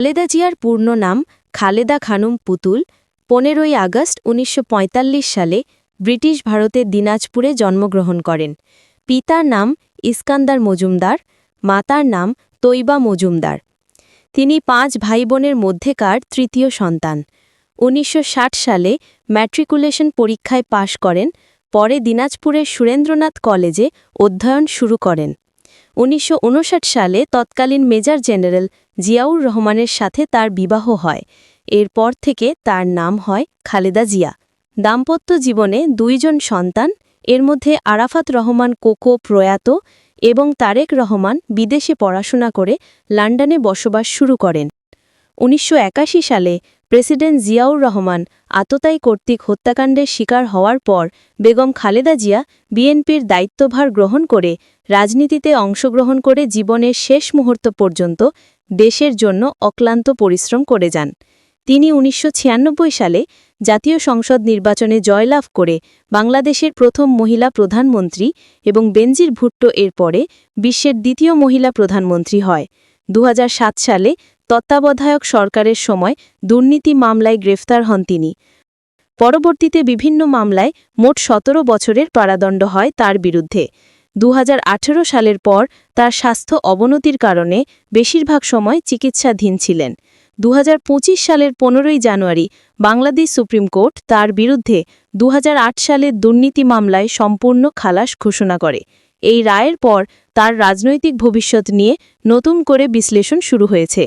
খালেদা জিয়ার পূর্ণ নাম খালেদা খানুম পুতুল, পনেরোই আগস্ট উনিশশো পঁয়তাল্লিশ সালে ব্রিটিশ ভারতের দিনাজপুরে জন্মগ্রহণ করেন। পিতার নাম ইস্কান্দার মজুমদার, মাতার নাম তৈবা মজুমদার। তিনি পাঁচ ভাইবোনের মধ্যেকার তৃতীয় সন্তান। উনিশশো ষাট সালে ম্যাট্রিকুলেশন পরীক্ষায় পাশ করেন, পরে দিনাজপুরের সুরেন্দ্রনাথ কলেজে অধ্যয়ন শুরু করেন। উনিশশো উনষাট সালে তৎকালীন মেজর জেনারেল জিয়াউর রহমানের সাথে তার বিবাহ হয়। এরপর থেকে তার নাম হয় খালেদা জিয়া। দাম্পত্য জীবনে দুইজন সন্তান, এর মধ্যে আরাফাত রহমান কোকো প্রয়াত এবং তারেক রহমান বিদেশে পড়াশোনা করে লন্ডনে বসবাস শুরু করেন। উনিশশো একাশি সালে প্রেসিডেন্ট জিয়াউর রহমান আততায়ী কর্তৃক হত্যাকাণ্ডের শিকার হওয়ার পর বেগম খালেদা জিয়া বিএনপির দায়িত্বভার গ্রহণ করে রাজনীতিতে অংশগ্রহণ করে জীবনের শেষ মুহূর্ত পর্যন্ত দেশের জন্য অক্লান্ত পরিশ্রম করে যান। তিনি উনিশশো ছিয়ানব্বই সালে জাতীয় সংসদ নির্বাচনে জয়লাভ করে বাংলাদেশের প্রথম মহিলা প্রধানমন্ত্রী এবং বেনজির ভুট্টো এর পরে বিশ্বের দ্বিতীয় মহিলা প্রধানমন্ত্রী হয়। দু হাজার সাত সালে তত্ত্বাবধায়ক সরকারের সময় দুর্নীতি মামলায় গ্রেফতার হন তিনি। পরবর্তীতে বিভিন্ন মামলায় মোট সতেরো বছরের কারাদণ্ড হয় তার বিরুদ্ধে। দু হাজার আঠেরো সালের পর তার স্বাস্থ্য অবনতির কারণে বেশিরভাগ সময় চিকিৎসাধীন ছিলেন। দু হাজার পঁচিশ সালের পনেরোই জানুয়ারি বাংলাদেশ সুপ্রিম কোর্ট তার বিরুদ্ধে দু হাজার আট সালের দুর্নীতি মামলায় সম্পূর্ণ খালাস ঘোষণা করে। এই রায়ের পর তার রাজনৈতিক ভবিষ্যৎ নিয়ে নতুন করে বিশ্লেষণ শুরু হয়েছে।